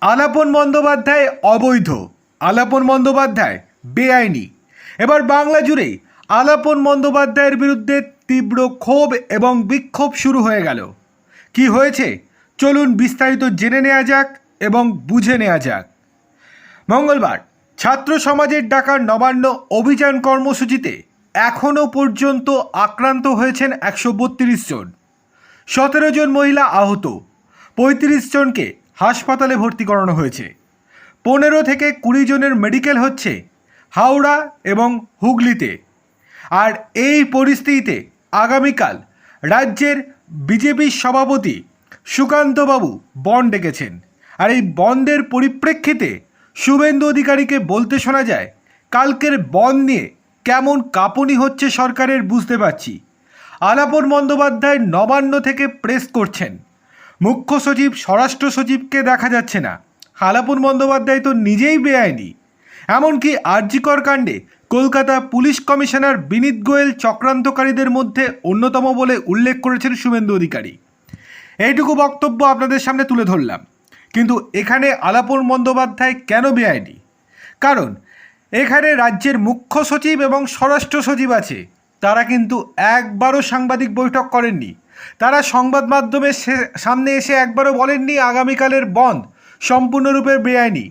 আলাপন বন্দ্যোপাধ্যায় অবৈধ। আলাপন বন্দ্যোপাধ্যায় বেআইনি। এবার বাংলা জুড়ে আলাপন বন্দ্যোপাধ্যায়ের বিরুদ্ধে তীব্র ক্ষোভ এবং বিক্ষোভ শুরু হয়ে গেল। কি হয়েছে? চলুন বিস্তারিত জেনে নেওয়া যাক এবং বুঝে নেওয়া যাক। মঙ্গলবার ছাত্র সমাজের ডাকার নবান্ন অভিযান কর্মসূচিতে এখনও পর্যন্ত আক্রান্ত হয়েছেন একশো বত্রিশ জন। সতেরো জন মহিলা আহত। পঁয়ত্রিশ জনকে হাসপাতালে ভর্তি করানো হয়েছে। পনেরো থেকে কুড়ি জনের মেডিকেল হচ্ছে হাওড়া এবং হুগলিতে। আর এই পরিস্থিতিতে আগামীকাল রাজ্যের বিজেপির সভাপতি সুকান্তবাবু বন ডেকেছেন। আর এই বন্ধের পরিপ্রেক্ষিতে শুভেন্দু অধিকারীকে বলতে শোনা যায়, কালকের বন নিয়ে কেমন কাঁপুনি হচ্ছে সরকারের বুঝতে পারছি। আলাপন বন্দ্যোপাধ্যায় নবান্ন থেকে প্রেস করছেন। মুখ্য সচিব, স্বরাষ্ট্র সচিবকে দেখা যাচ্ছে না। আলাপন বন্দ্যোপাধ্যায় তো নিজেই বেআইনি। এমনকি আরজিকর কাণ্ডে কলকাতা পুলিশ কমিশনার বিনীত গোয়েল চক্রান্তকারীদের মধ্যে অন্যতম বলে উল্লেখ করেছেন শুভেন্দু অধিকারী। এইটুকু বক্তব্য আপনাদের সামনে তুলে ধরলাম। কিন্তু এখানে আলাপন বন্দ্যোপাধ্যায় কেন বেআইনি? কারণ এখানে রাজ্যের মুখ্য সচিব এবং স্বরাষ্ট্র সচিব আছে। তারা কিন্তু একবারও সাংবাদিক বৈঠক করেননি। তারা সংবাদ মাধ্যমের সামনে এসে একবারও বলেননি আগামীকালের বন্ধ, সম্পূর্ণরূপে বেআইনি।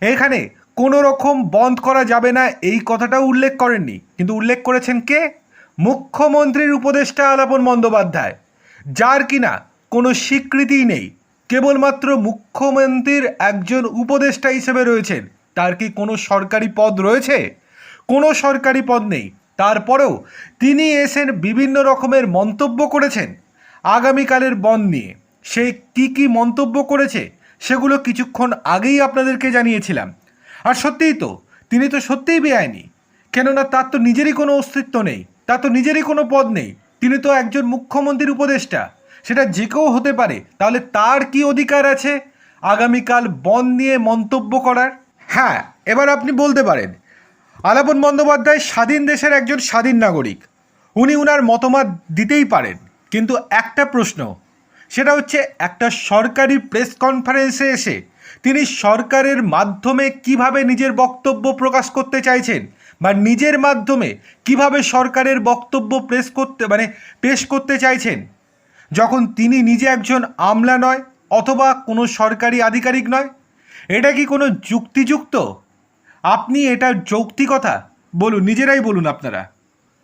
এখানে কোনো রকম বন্ধ করা যাবে না, এই কথাটাও উল্লেখ করেননি। কিন্তু উল্লেখ করেছেন কে? মুখ্যমন্ত্রীর উপদেষ্টা আলাপন বন্দ্যোপাধ্যায়। যার কিনা কোনো স্বীকৃতিই নেই। কেবলমাত্র মুখ্যমন্ত্রীর একজন উপদেষ্টা হিসেবে রয়েছেন। তার কি কোনো সরকারি পদ রয়েছে? কোনো সরকারি পদ নেই। তারপরেও তিনি এসেন বিভিন্ন রকমের মন্তব্য করেছেন। আগামীকালের বন নিয়ে সে কি কি মন্তব্য করেছে সেগুলো কিছুক্ষণ আগেই আপনাদেরকে জানিয়েছিলাম। আর সত্যিই তো, তিনি তো সত্যিই বেআইনি। কেননা তার তো নিজেরই কোনো অস্তিত্ব নেই, তার তো নিজেরই কোনো পদ নেই। তিনি তো একজন মুখ্যমন্ত্রীর উপদেষ্টা, সেটা যে কেউ হতে পারে, তাহলে তার কি অধিকার আছে? আগামীকাল বন নিয়ে মন্তব্য করার? হ্যাঁ এবার আপনি বলতে পারেন আলাপন বন্দ্যোপাধ্যায় স্বাধীন দেশের একজন স্বাধীন নাগরিক। উনি উনার মতামত দিতেই পারেন, কিন্তু একটা প্রশ্ন, সেটা হচ্ছে একটা সরকারি প্রেস কনফারেন্সে এসে তিনি সরকারের মাধ্যমে কীভাবে নিজের বক্তব্য প্রকাশ করতে চাইছেন বা নিজের মাধ্যমে কীভাবে সরকারের বক্তব্য প্রেস করতে মানে পেশ করতে চাইছেন? যখন তিনি নিজে একজন আমলা নয় অথবা কোনো সরকারি আধিকারিক নয়, এটা কি কোনো যুক্তিযুক্ত আপনি এটা যৌক্তিকতা বলুন নিজেরাই বলুন আপনারা।